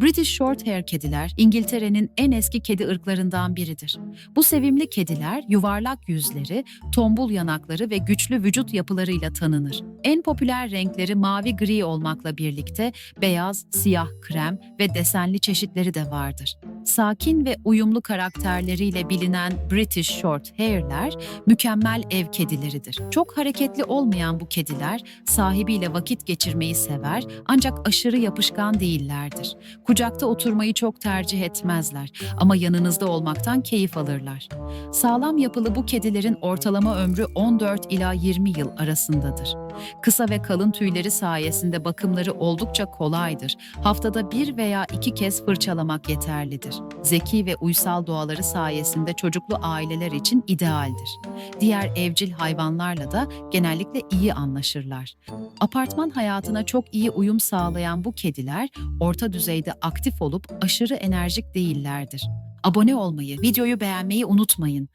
British Shorthair kediler İngiltere'nin en eski kedi ırklarından biridir. Bu sevimli kediler yuvarlak yüzleri, tombul yanakları ve güçlü vücut yapılarıyla tanınır. En popüler renkleri mavi gri olmakla birlikte beyaz, siyah, krem ve desenli çeşitleri de vardır. Sakin ve uyumlu karakterleriyle bilinen British Shorthair'ler mükemmel ev kedileridir. Çok hareketli olmayan bu kediler sahibiyle vakit geçirmeyi sever ancak aşırı yapışkan değillerdir. Kucakta oturmayı çok tercih etmezler ama yanınızda olmaktan keyif alırlar. Sağlam yapılı bu kedilerin ortalama ömrü 14 ila 20 yıl arasındadır. Kısa ve kalın tüyleri sayesinde bakımları oldukça kolaydır. Haftada bir veya iki kez fırçalamak yeterlidir. Zeki ve uysal doğaları sayesinde çocuklu aileler için idealdir. Diğer evcil hayvanlarla da genellikle iyi anlaşırlar. Apartman hayatına çok iyi uyum sağlayan bu kediler orta düzeyde aktif olup aşırı enerjik değillerdir. Abone olmayı, videoyu beğenmeyi unutmayın.